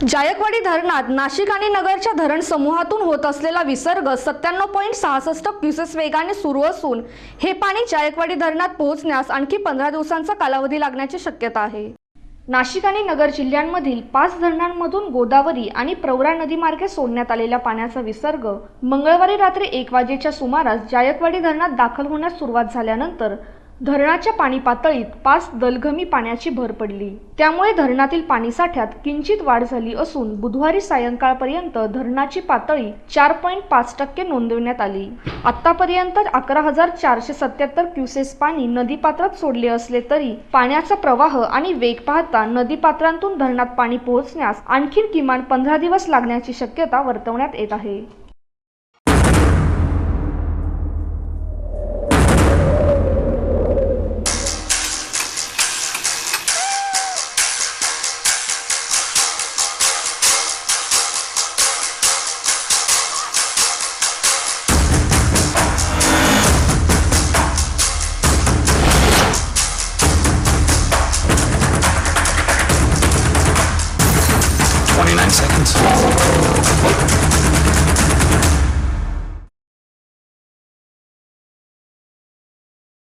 जायकवाडी धरणात नाशिक आणि नगरच्या धरण समूहातून होत असलेला विसर्ग सत्त्याण्णव पॉईंट सहासष्ट क्युसेस वेगाने सुरू असून हे पाणी जायकवाडी धरणात पोहोचण्यास आणखी पंधरा दिवसांचा कालावधी लागण्याची शक्यता आहे. नाशिक आणि नगर जिल्ह्यांमधील पाच धरणांमधून गोदावरी आणि प्रवरा नदीमार्गे सोडण्यात आलेल्या पाण्याचा विसर्ग मंगळवारी रात्री एक वाजेच्या सुमारास जायकवाडी धरणात दाखल होण्यास सुरुवात झाल्यानंतर धरणाच्या पाणी पातळीत पाच दलघमी पाण्याची भर पडली. त्यामुळे धरणातील पाणीसाठ्यात किंचित वाढ झाली असून बुधवारी सायंकाळपर्यंत धरणाची पातळी चार पॉईंट पाच टक्के नोंदवण्यात आली. आतापर्यंत अकरा हजार चारशे सत्याहत्तर क्युसेस पाणी नदीपात्रात सोडले असले तरी पाण्याचा प्रवाह आणि वेग पाहता नदीपात्रांतून धरणात पाणी पोहोचण्यास आणखी किमान पंधरा दिवस लागण्याची शक्यता वर्तवण्यात येत आहे. 29 seconds.